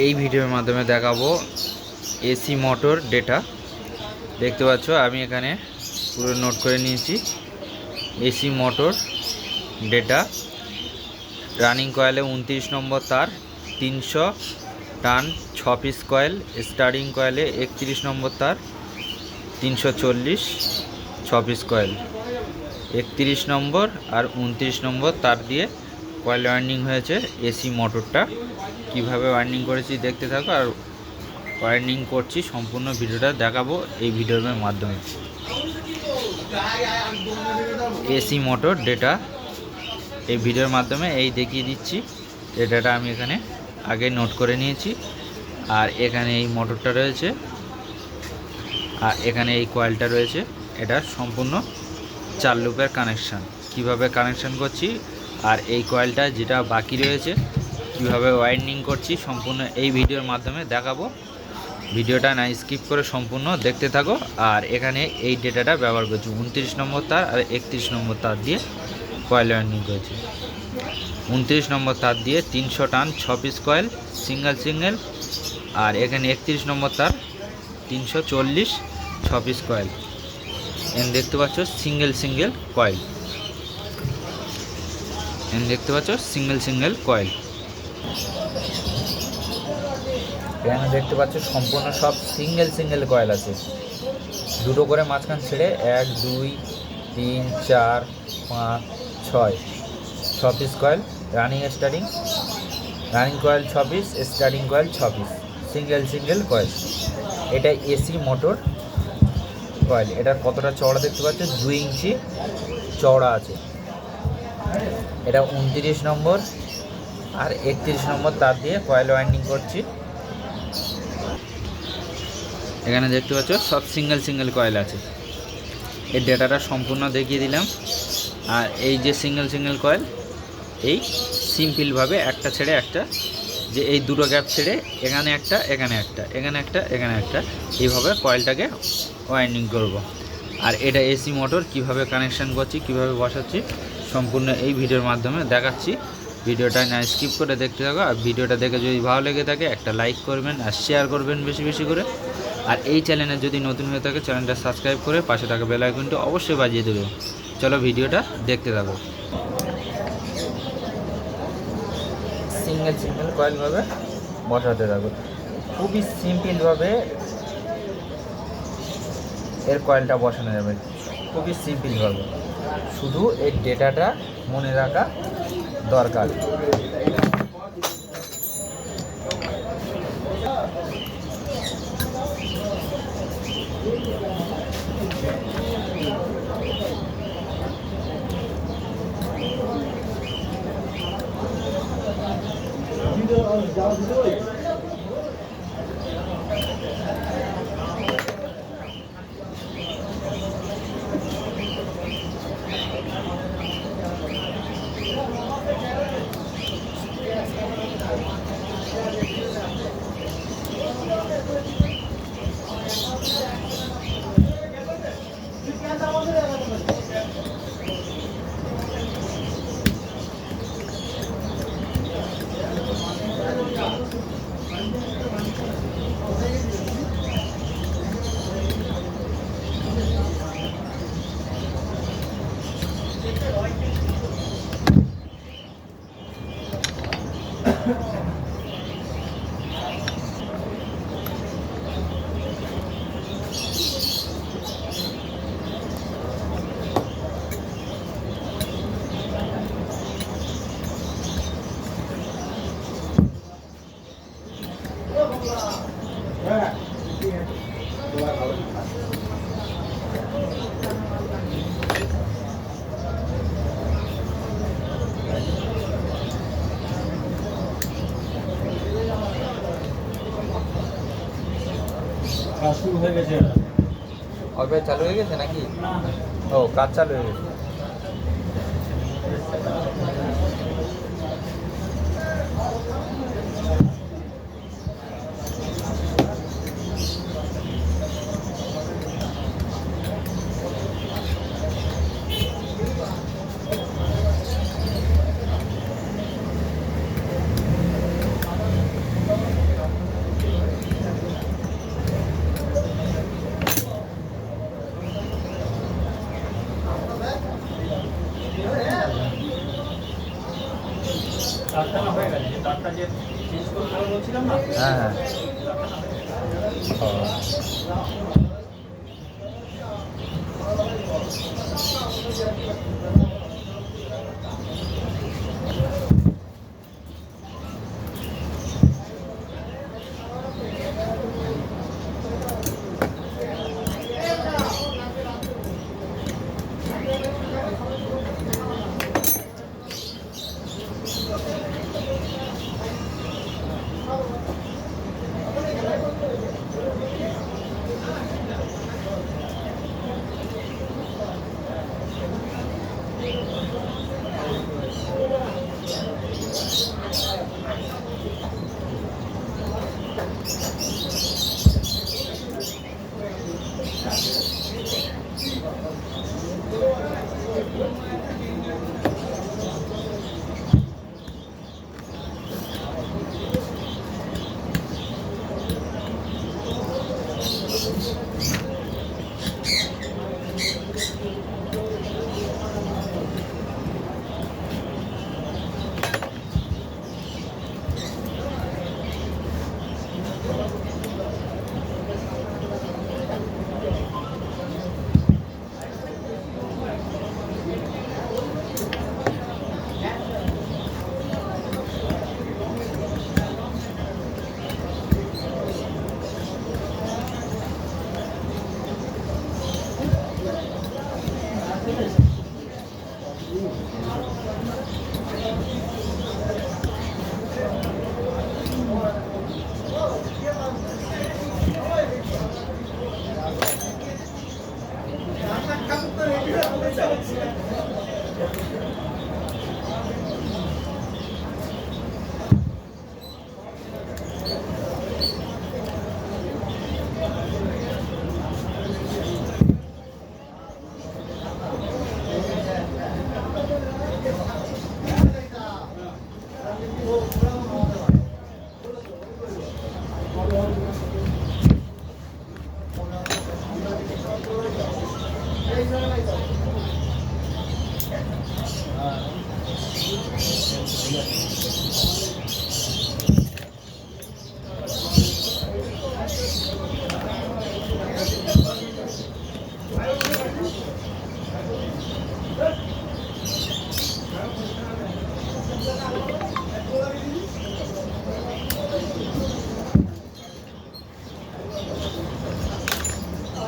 এই ভিডিওর মাধ্যমে দেখাবো এসি মোটর ডেটা। দেখতে পাচ্ছ, আমি এখানে পুরো নোট করে নিয়েছি। AC motor data. রানিং কয়েলে উনত্রিশ নম্বর তার, তিনশো টান ছ পিস কয়েল স্টার্টিং কয়েলে একত্রিশ নম্বর তার, তিনশো চল্লিশ ছ পিস কয়েল। একত্রিশ নম্বর আর উনত্রিশ নম্বর তার দিয়ে কয়েল ওয়ার্নিং হয়েছে এসি মোটরটা। কীভাবে ওয়ার্নিং করেছি দেখতে থাকো আর ওয়ার্নিং করছি, সম্পূর্ণ ভিডিওটা দেখাবো এই ভিডিওর মাধ্যমে। এসি মোটর ডেটা এই ভিডিওর মাধ্যমে এই দেখিয়ে দিচ্ছি। ডেটাটা আমি এখানে আগে নোট করে নিয়েছি। আর এখানে এই মোটরটা রয়েছে। আর এখানে এই কয়েলটা রয়েছে। এটা সম্পূর্ণ চার লুপের কানেকশান কীভাবে কানেকশান করছি? আর এই কয়েলটা যেটা বাকি রয়েছে কীভাবে ওয়াইন্ডিং করছি সম্পূর্ণ এই ভিডিওর মাধ্যমে দেখাবো। ভিডিওটা না স্কিপ করে সম্পূর্ণ দেখতে থাকো। আর এখানে এই ডেটাটা ব্যবহার করছি। উনত্রিশ নম্বর তার আর একত্রিশ নম্বর তার দিয়ে কয়েল ওয়াইন্ডিং করেছি। উনত্রিশ নম্বর তার দিয়ে তিনশো টান ছ পিস কয়েল সিঙ্গেল সিঙ্গেল আর এখানে একত্রিশ নম্বর তার তিনশো চল্লিশ ছ পিস কয়েল এন দেখতে পাচ্ছ সিঙ্গেল সিঙ্গেল কয়েল এন দেখতে পাচ্ছ সিঙ্গেল সিঙ্গেল কয়েল এখানে দেখতে পাচ্ছ সম্পূর্ণ সব সিঙ্গেল সিঙ্গেল কয়েল আছে। দুটো করে মাঝখান ছেড়ে এক, দুই, তিন, চার, পাঁচ, ছয়। ছ piece coil running starting running coil ছ পিস স্টার্টিং কয়েল ছ পিস সিঙ্গেল সিঙ্গেল কয়েল এটা এসি মোটর কয়েল এটা কতটা চওড়া দেখতে পাচ্ছ? দুই ইঞ্চি চওড়া আছে। এটা উনত্রিশ নম্বর। আর একত্রিশ নম্বর তার দিয়ে কয়েল ওয়াইন্ডিং করছি। এখানে দেখতে পাচ্ছ, সব সিঙ্গেল সিঙ্গেল কয়েল আছে। এই ডেটাটা সম্পূর্ণ দেখিয়ে দিলাম। আর এই যে সিঙ্গেল সিঙ্গেল কয়েল এই সিম্পলভাবে একটা ছেড়ে একটা, যে এই দুটো গ্যাপ ছেড়ে এখানে একটা এখানে একটা এখানে একটা এখানে একটা, এইভাবে কয়েলটাকে ওয়াইন্ডিং করব। আর এটা এসি মোটর কীভাবে কানেকশান করছি, কীভাবে বসাচ্ছি, সম্পূর্ণ এই ভিডিওর মাধ্যমে দেখাচ্ছি। ভিডিওটা না স্কিপ করে দেখতে থাকো, আর ভিডিওটা দেখে যদি ভালো লেগে থাকে, একটা লাইক করবেন আর শেয়ার করবেন বেশি বেশি করে। আর এই চ্যানেলে যদি নতুন হয়ে থাকে চ্যানেলটা সাবস্ক্রাইব করে পাশে থাকা বেল আইকনটি অবশ্যই বাজিয়ে দেবে। চলো ভিডিওটা দেখতে থাকো। সিঙ্গেল সিঙ্গেল কয়েলভাবে বসাতে থাকো। খুবই সিম্পলভাবে এর কয়েলটা বসানো যাবে। খুবই সিম্পলভাবে শুধু এই ডেটাটা মনে রাখা দরকার হয়ে গেছে অল্প চালু হয়ে গেছে নাকি ও কাজ চালু হয়ে গেছে ও।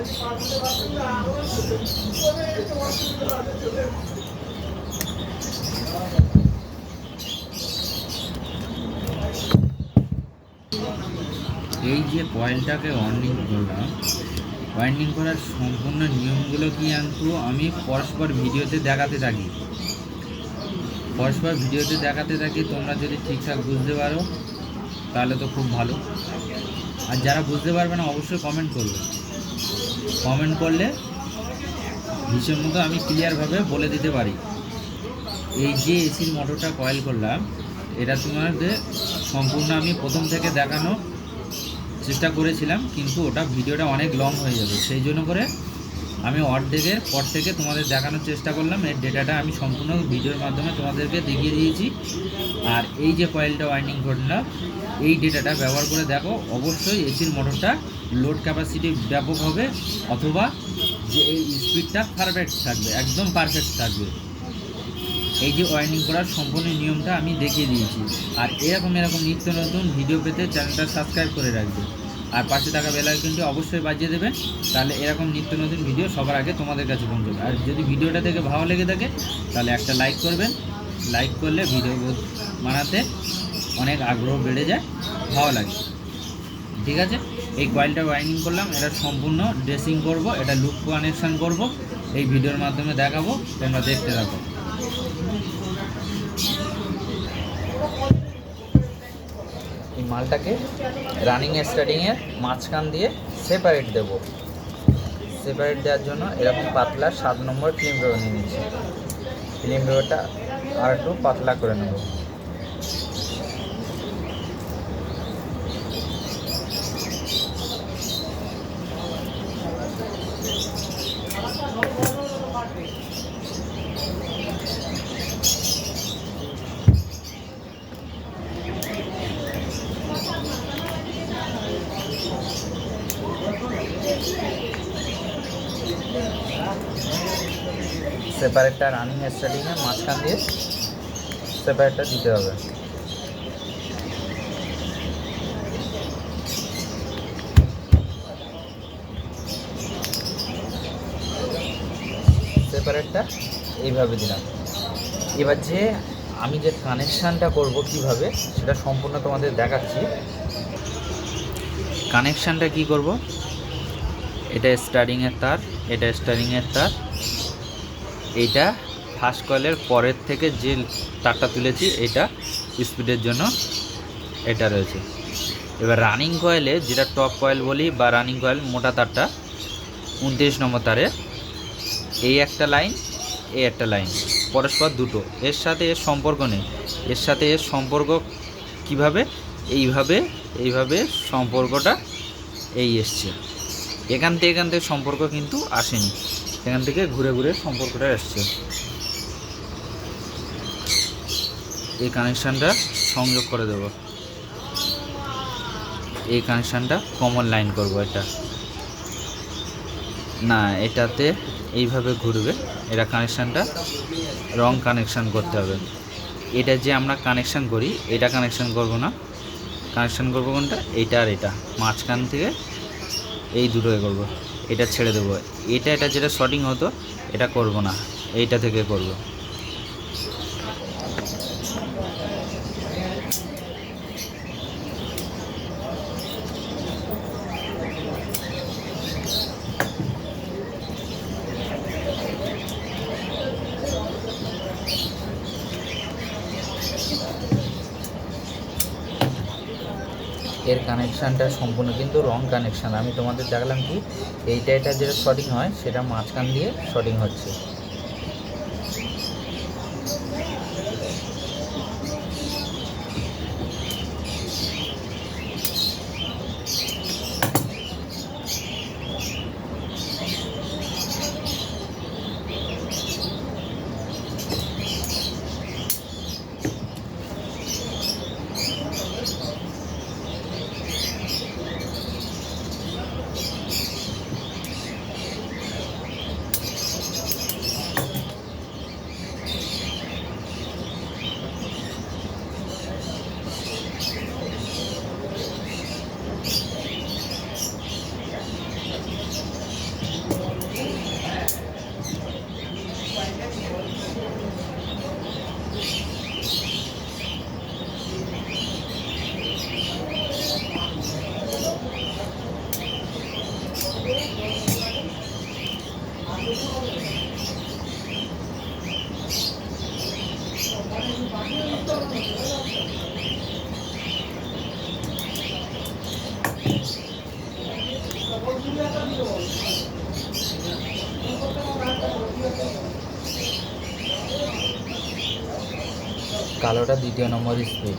এই যে কয়েলটাকে ওয়ার্নিং করলাম ওয়ার্নিং করার সম্পূর্ণ নিয়মগুলো কি কিন্তু আমি পরস্পর ভিডিওতে দেখাতে থাকি। পরস্পর ভিডিওতে দেখাতে থাকি, তোমরা যদি ঠিকঠাক বুঝতে পারো, তাহলে তো খুব ভালো। আর যারা বুঝতে পারবে না, অবশ্যই কমেন্ট করবে। কমেন্ট করলে হিসেব মতো আমি ক্লিয়ারভাবে বলে দিতে পারি। এই যে এসির মোটরটা কয়েল করলাম, এটা তোমাদের সম্পূর্ণ আমি প্রথম থেকে দেখানো চেষ্টা করেছিলাম, কিন্তু ওটা ভিডিওটা অনেক লং হয়ে যাবে। সেই জন্য করে আমি অর্ধেকের পর থেকে তোমাদের দেখানোর চেষ্টা করলাম। এর ডেটাটা আমি সম্পূর্ণ ভিডিওর মাধ্যমে তোমাদেরকে দেখিয়ে দিয়েছি। আর এই যে কয়েলটা ওয়াইন্ডিং করলাম এই ডেটাটা ব্যবহার করে দেখো, অবশ্যই এসির মোটরটা লোড ক্যাপাসিটি ব্যাপক হবে, অথবা যে এই স্পিডটা পারফেক্ট থাকবে, একদম পারফেক্ট থাকবে। এই যে ওয়াইন্ডিং করার সম্পূর্ণ নিয়মটা আমি দেখিয়ে দিয়েছি। আর এরকম এরকম নিত্য নতুন ভিডিও পেতে চ্যানেলটা সাবস্ক্রাইব করে রাখবে। আর পাশে থাকা বেল আইকনটি অবশ্যই বাজিয়ে দেবেন। তাহলে এরকম নিত্য নতুন ভিডিও সবার আগে তোমাদের কাছে পৌঁছবে। আর যদি ভিডিওটা থেকে ভালো লেগে থাকে, তাহলে একটা লাইক করবেন। লাইক করলে ভিডিও বানাতে অনেক আগ্রহ বেড়ে যায়, ভালো লাগে। ঠিক আছে? এই কয়েলটা ওয়াইন্ডিং করলাম, এটা সম্পূর্ণ ড্রেসিং করব, এটা লুক কানেকশান করব, এই ভিডিওর মাধ্যমে দেখাবো, তোমরা দেখতে থাকো। এই মালটাকে রানিং স্টার্টিংয়ের মাঝখান দিয়ে সেপারেট দেব। সেপারেট দেওয়ার জন্য এরকম পাতলা সাত নম্বর ফিল্ম পেপার নিয়ে নিচ্ছি। ফিল্ম পেপারটা আর একটু পাতলা করে নেব। সেপারেটটা রানিং স্টার্টিংয়ে মাঝখান দিয়ে সেপারেটটা দিতে হবে। সেপারেটটা এইভাবে দিলাম। এবার যে আমি যে কানেকশানটা করব কীভাবে, সেটা সম্পূর্ণ তোমাদের দেখাচ্ছি। কানেকশানটা কি করব? এটা স্টারিংয়ের তার, এটা স্টারিংয়ের তার এইটা ফার্স্ট কয়েলের পরের থেকে যে তারটা তুলেছি এটা স্পিডের জন্য এটা রয়েছে। এবার রানিং কয়েলে যেটা টপ কয়েল বলি বা রানিং কয়েল মোটা তারটা, উনত্রিশ নম্বর তারে এই একটা লাইন, এই একটা লাইন, পরস্পর দুটো। এর সাথে এর সম্পর্ক নেই। এর সাথে এর সম্পর্ক কীভাবে? এইভাবে এইভাবে সম্পর্কটা এই এসছে। এখান থেকে এখান থেকে সম্পর্ক কিন্তু আসেনি। এখান থেকে ঘুরে ঘুরে সম্পর্কটা এসছে। এই কানেকশানটা সংযোগ করে দেব। এই কানেকশানটা কমন লাইন করব এটা। না, এটাতে এইভাবে ঘুরবে। এটা কানেকশানটা রং কানেকশান করতে হবে। এটা যে আমরা কানেকশান করি, এটা কানেকশান করব না। কানেকশান করব কোনটা? এইটা আর এটা। মাঝখান থেকে এই দুটোই করব। এটা ছেড়ে দেবো। এটা এটা যেটা শর্টিং হতো, এটা করব না। এইটা থেকে করব। এর কানেকশানটা সম্পূর্ণ কিন্তু রং কানেকশান আমি তোমাদের দেখালাম কি এইটা এটা যেটা শর্টিং হয় সেটা মাঝখান দিয়ে শর্টিং হচ্ছে। কালোটা দ্বিতীয় নম্বর স্পিড।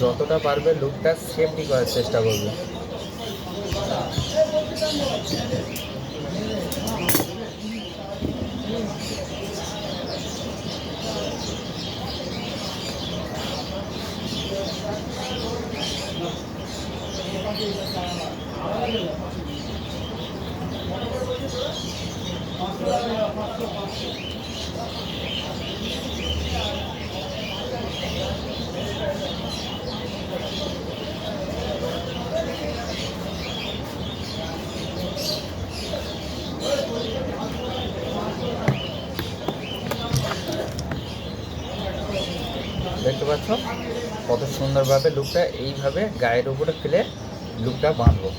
যতটা পারবে লুকটা সেফটি করার চেষ্টা করবে। দেখতে পাচ্ছ? কত সুন্দরভাবে লুকটা এইভাবে গায়ের উপরে ফেলে লুকটা বাঁধবো।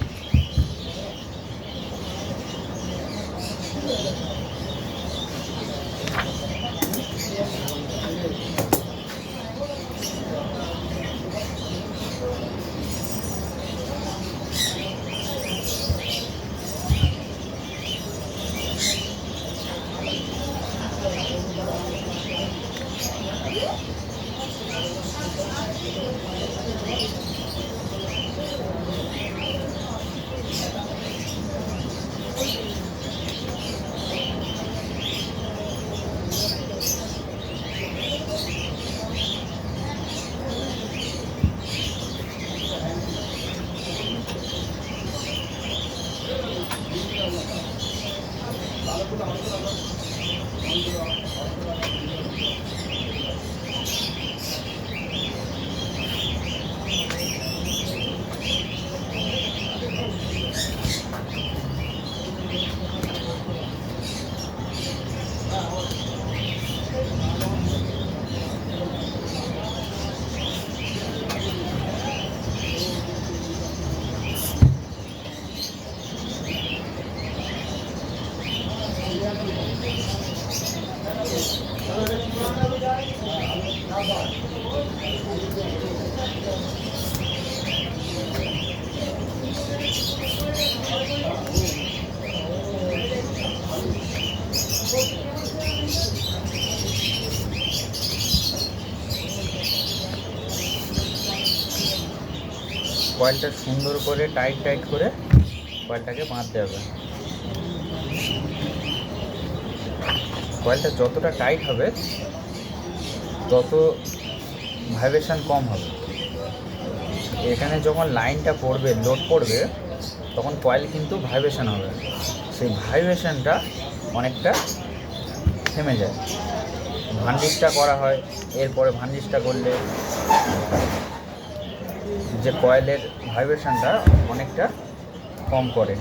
কয়েলটা সুন্দর করে টাইট টাইট করে কয়েলটাকে বাঁধতে হবে। কয়েলটা যতটা টাইট হবে, তত ভাইব্রেশন কম হবে। এখানে যখন লাইনটা পড়বে লোড পড়বে, তখন কয়েল কিন্তু ভাইব্রেশন হবে। সেই ভাইব্রেশনটা অনেকটা থেমে যায়। ভান্ডিসটা করা হয়, এরপরে ভান্ডিসটা করলে যে কয়েলের ভাইব্রেশনটা অনেকটা কম করে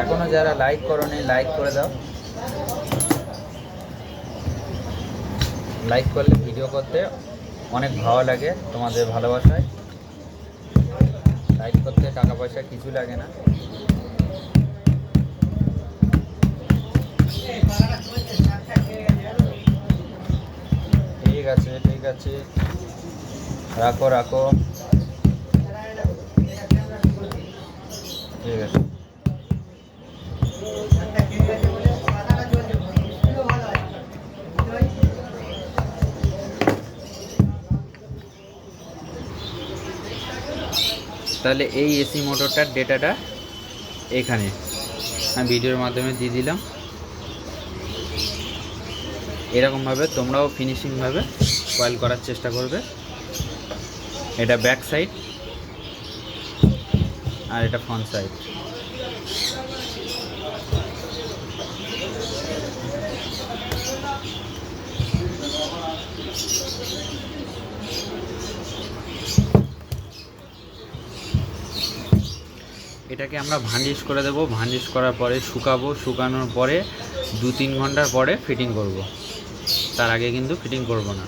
এখনও যারা লাইক করনি লাইক করে দাও। লাইক করলে ভিডিও করতে অনেক ভালো লাগে তোমাদের ভালোবাসায়। লাইক করতে টাকা পয়সা কিছু লাগে না। ঠিক আছে ঠিক আছে। রাখো রাখো। ঠিক আছে। তাহলে এই এসি মোটরটার ডেটাটা এখানে। আমি ভিডিওর মাধ্যমে দিয়ে দিলাম। এরকমভাবে তোমরাও ফিনিশিংভাবে কয়েল করার চেষ্টা করবে। এটা ব্যাক সাইড আর এটা ফ্রন্ট সাইড এটাকে আমরা ভার্নিশ করে দেব। ভার্নিশ করার পরে শুকাবো। শুকানোর পরে দু তিন ঘণ্টার পরে ফিটিং করব। তার আগে কিন্তু ফিটিং করব না।